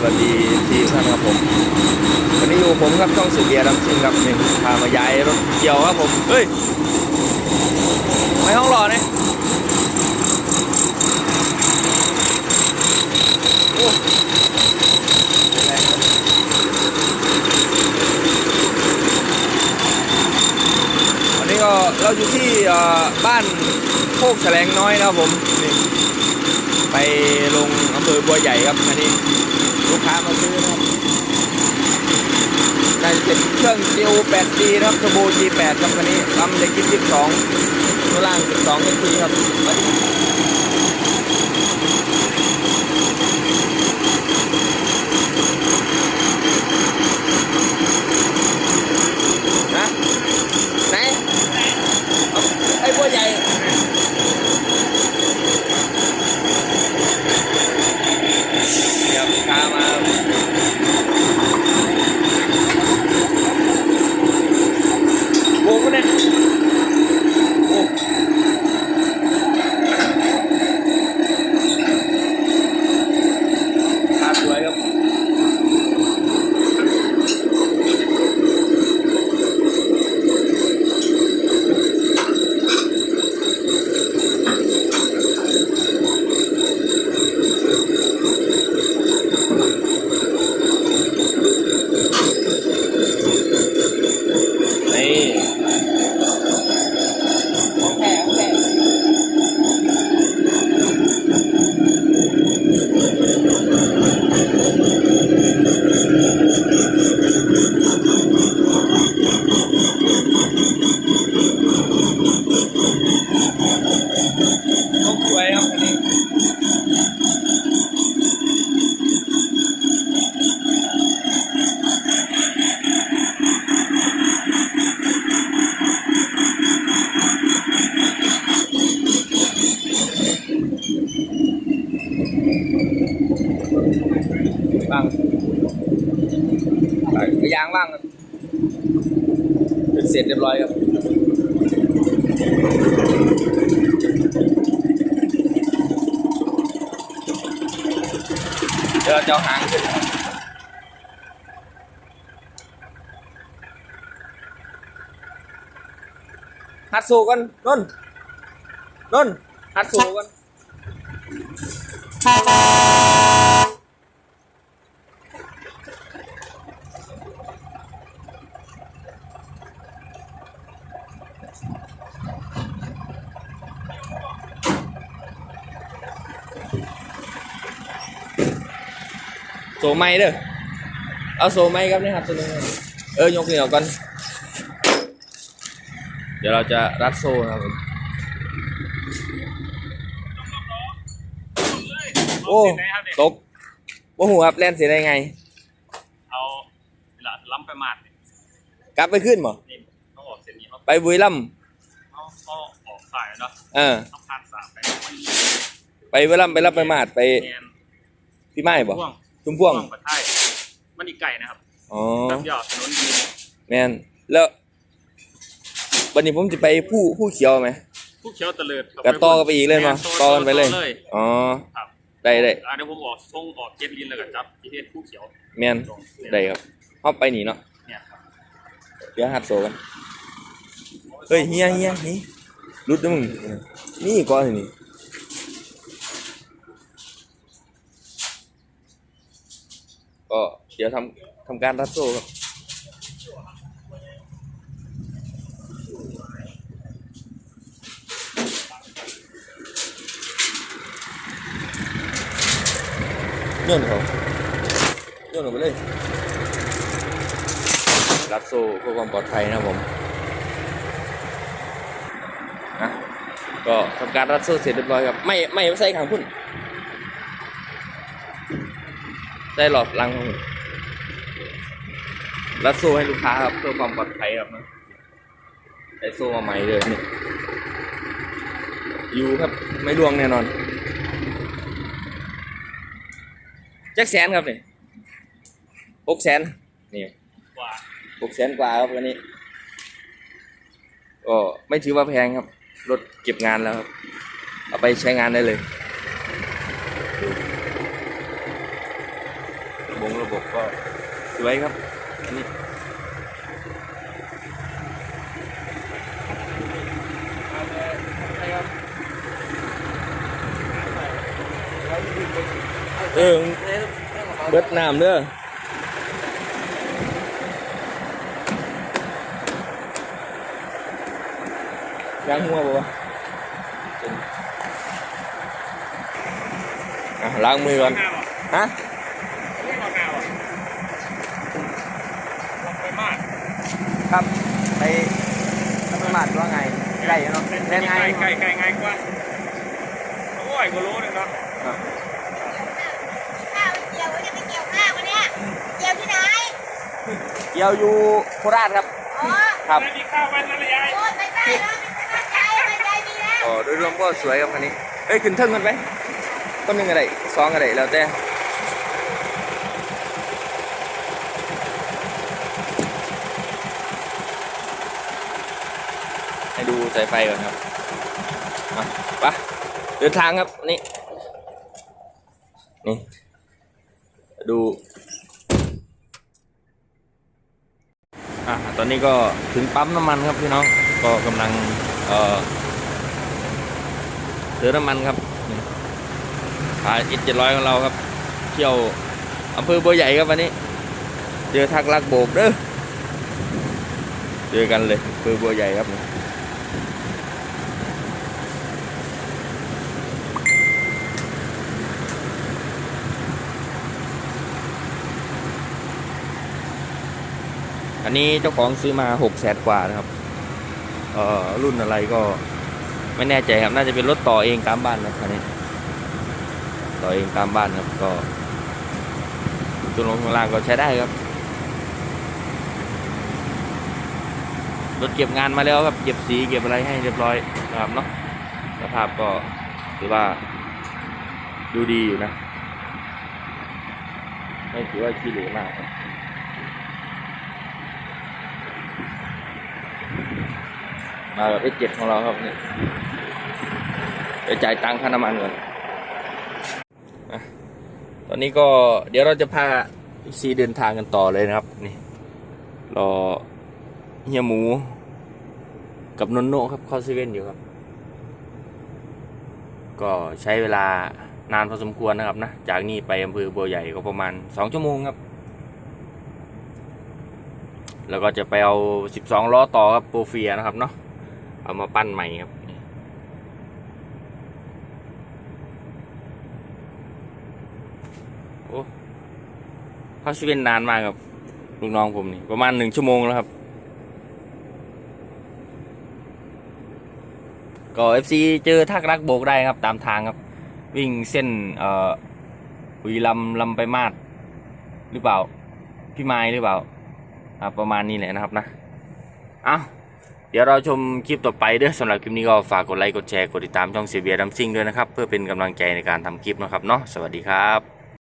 สวัสดีทีท่านครับผมวันนี้อยู่ผมครับต้องสืบเบียร์ดำซิงครับนี่พามาย้ายรถเกี่ยวครับผมเฮ้ยไม่ห้องรอเนี่ยโอ้แรงครับวันนี้ก็เราอยู่ที่บ้านโคกแฉลงน้อยนะครับผมนี่ไปลงอำเภอบัวใหญ่ครับอันนี้ ลูกค้ามาซื้อนะครับน่าจะเป็นเครื่องเซียว 8D นะครับทโบ G8 ครับวันนี้ลำเล็กกิน22ตัวล่าง 12นาทีครับางบ้างครับเป็นเสร็จเรียบร้อยครับเดี๋ยวเราจะเอาหางขึ้นครัดสูกันนุ่นนุ่นฮัดสูกัน โซไม้เด้อเอาโซไม้ครับนี่ครับตัวนึงเออยกเหนียวก่อนเดี๋ยวเราจะรัดโซ่นะครับผมโอ้เส้นไหนครับเนี่ยตกโอ้โหครับแล่นเสียได้ไง เอาเวลาล้ำไปมาดเนี่ยกลับไปขึ้นบ่นี่ต้องออกเส้นนี้เขาไปบุรีรัมย์เขาเขาออกสายเนาะเออต้องผ่านสามไปมันไปบุรีรัมย์ไปรับไปมาดไปแนนพี่ไม้บ่พ่วง ชุมพ่วงพ่วงประไทยมันอีกไก่นะครับอ๋อน้ำยอดถนนดีแมนแล้ววันนี้ผมจะไปผู้ผู้เขียวไหมผู้เขียวตะเลิดกับต่อกันไปอีกเลยมั้ยแนต่อกันไปเลยต่ออ๋อครับได้ได้อ่าเดี๋ยวผมออกทรงออกเจ็ดลินแล้วก็จับที่เทศผู้เขียวแมนได้ครับเข้าไปหนีเนาะเนี่ยครับเดี๋ยวหัดโซกันเฮ้ยเฮียเฮียนี่รุดนะมึงนี่ก่อนนี่ ก็เดี๋ยวทำทำการรัดโซ่ครับโยนเขาโยนออกไปเลย รัดโซ่เพื่อความปลอดภัยนะครับผมนะก็ทำการรัดโซ่เสร็จเรียบร้อยครับ ไม่ไม่ไม่ใส่ขางพุ่น ได้หลอดลังของผมรัดโซ่ให้ลูกค้าครับ เพื่อความปลอดภัยครับนะได้โซ่มาใหม่เลยนี่อยู่ครับไม่ร่วงแน่นอนแจ็คแสนครับนี่หกแสนนี่หกแสนกว่าครับวันนี้ก็ไม่ถือว่าแพงครับ รถเก็บงานแล้วครับ เอาไปใช้งานได้เลย บงระบบก็สวยครับนนี้เออเบิดน้ำเด้อล้างหัวบ่วะล้างมือก่อนฮะ ไม่เอาหน้าบ่ลำไปมาก ครับ ไปทำมาดว่าไงได้เนาะเล่นไงไกลไกลไกลกว่าโอ้ยก็รู้เลยเนาะครับข้าวเกี่ยวจะไปเกี่ยวข้าววันเนี้ยเกี่ยวที่ไหนเกี่ยวอยู่โคราชครับอ๋อครับไม่มีข้าววันนั้นเลยยายโอ้ยไปใต้แล้วไปใต้ไปใจดีแล้วอ๋อโดยรวมก็สวยครับคันนี้เอ้ยขึ้นเทิงกันไปต้นหนึ่งอะไรสองอะไรแล้วแต่ ให้ดูสายไฟก่อนครับมาไปะเดินทางครับนี่นี่ ดูอะตอนนี้ก็ถึงปั๊มน้ำมันครับพี่น้องก็กำลังเอ่อเติมน้ำมันครับขายอิเจ็ดร้อยของเราครับ เที่ยวอำเภอบัวใหญ่ครับวันนี้เจอทักลักโบกเด้อเจอกันเลยอำเภอบัวใหญ่ครับ อันนี้เจ้าของซื้อมาหกแสนกว่านะครับ เอ่อรุ่นอะไรก็ไม่แน่ใจครับ น่าจะเป็นรถต่อเองตามบ้านนะคันนี้ ต่อเองตามบ้านครับ ก็ตัวลงข้างล่างก็ใช้ได้ครับ รถเก็บงานมาแล้วครับ เก็บสีเก็บอะไรให้เรียบร้อยนะครับเนาะ สภาพก็ถือว่าดูดีอยู่นะ ไม่ถือว่าขี้เหร่มากครับ มาแบบเจ็ดของเราครับนี่เดี๋ยวจ่ายตังค่าน้ำมันก่อนอะตอนนี้ก็เดี๋ยวเราจะพาซีเดินทางกันต่อเลยนะครับ นี่รอเฮียหมู กับนนโนครับเข้าเซเว่นอยู่ครับ ก็ใช้เวลานานพอสมควรนะครับนะ จากนี่ไปอำเภอบัวใหญ่ก็ประมาณสองชั่วโมงครับ แล้วก็จะไปเอา12ล้อต่อครับโปรเฟียนะครับเนาะ เอามาปั้นใหม่ครับนี่โอ้เขาชีวิตนานมากครับลูกน้องผมนี่ ประมาณหนึ่งชั่วโมงแล้วครับ ก็ FC เจอทักรักโบกได้ครับ ตามทางครับ วิ่งเส้น เอ่อบุรีลำลำไปมาดหรือเปล่า พี่ไม้หรือเปล่าอะประมาณนี้แหละนะครับนะ เอา เดี๋ยวเราชมคลิปต่อไปเด้อสำหรับคลิปนี้ก็ฝากกดไลค์กดแชร์กดติดตามช่องเสียเบียร์ดัมซิงด้วยนะครับ เพื่อเป็นกำลังใจในการทำคลิปนะครับเนาะสวัสดีครับ